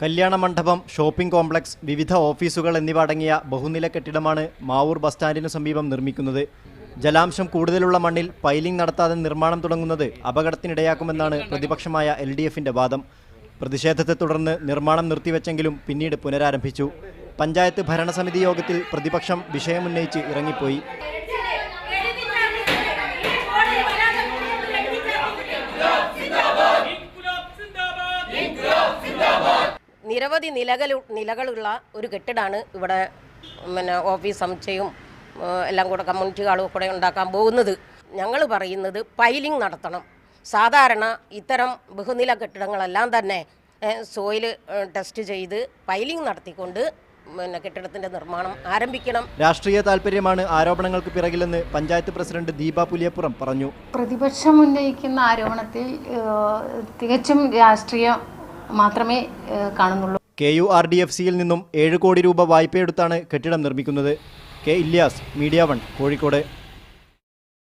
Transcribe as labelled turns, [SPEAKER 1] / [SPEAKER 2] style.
[SPEAKER 1] കല്യാണ മണ്ഡപം shopping complex വിവിധ ഓഫീസുകൾ എന്നിവ അടങ്ങിയ ബഹുനില കെട്ടിടമാണ് മാവൂർ ബസ് സ്റ്റാൻഡിന് സമീപം നിർമ്മിക്കുന്നത്. ജലാംശം കൂടുതലുള്ള മണ്ണിൽ പൈലിംഗ് നടത്താതെ നിർമ്മാണം തുടങ്ങുന്നത് അപകടത്തിനിടയാക്കുമെന്നാണ് പ്രതിപക്ഷമായ എൽ ഡി എഫിന്റെ വാദം. പ്രതിഷേധത്തെ തുടർന്ന് നിർമ്മാണം നിർത്തിവെച്ചെങ്കിലും പിന്നീട് പുനരാരംഭിച്ചു. പഞ്ചായത്ത് ഭരണസമിതി യോഗത്തിൽ പ്രതിപക്ഷം വിഷയമുന്നയിച്ച് ഇറങ്ങിപ്പോയി.
[SPEAKER 2] നിരവധി നിലകൾ നിലകളുള്ള ഒരു കെട്ടിടമാണ് ഇവിടെ പിന്നെ ഓഫീസ് സമുച്ചയവും എല്ലാം കൂടെ കമ്മ്യൂണിറ്റി ഹാളും കൂടെ ഉണ്ടാക്കാൻ പോകുന്നത്. ഞങ്ങൾ പറയുന്നത് പൈലിംഗ് നടത്തണം. സാധാരണ ഇത്തരം ബഹുനില കെട്ടിടങ്ങളെല്ലാം തന്നെ സോയിൽ ടെസ്റ്റ് ചെയ്ത് പൈലിംഗ് നടത്തിക്കൊണ്ട് പിന്നെ കെട്ടിടത്തിന്റെ നിർമ്മാണം ആരംഭിക്കണം.
[SPEAKER 1] രാഷ്ട്രീയ താല്പര്യമാണ് ആരോപണങ്ങൾക്ക് പിറകിലെന്ന് പഞ്ചായത്ത് പ്രസിഡന്റ് ദീപ പുലിയപ്പുറം പറഞ്ഞു.
[SPEAKER 3] പ്രതിപക്ഷം ഉന്നയിക്കുന്ന ആരോപണത്തിൽ തികച്ചും രാഷ്ട്രീയം മാത്രമേ കാണുന്നുള്ളൂ.
[SPEAKER 1] K U R D F സിയിൽ നിന്നും ഏഴ് കോടി രൂപ വായ്പയെടുത്താണ് കെട്ടിടം നിർമ്മിക്കുന്നത്. K Ilyas media one Kozhikode.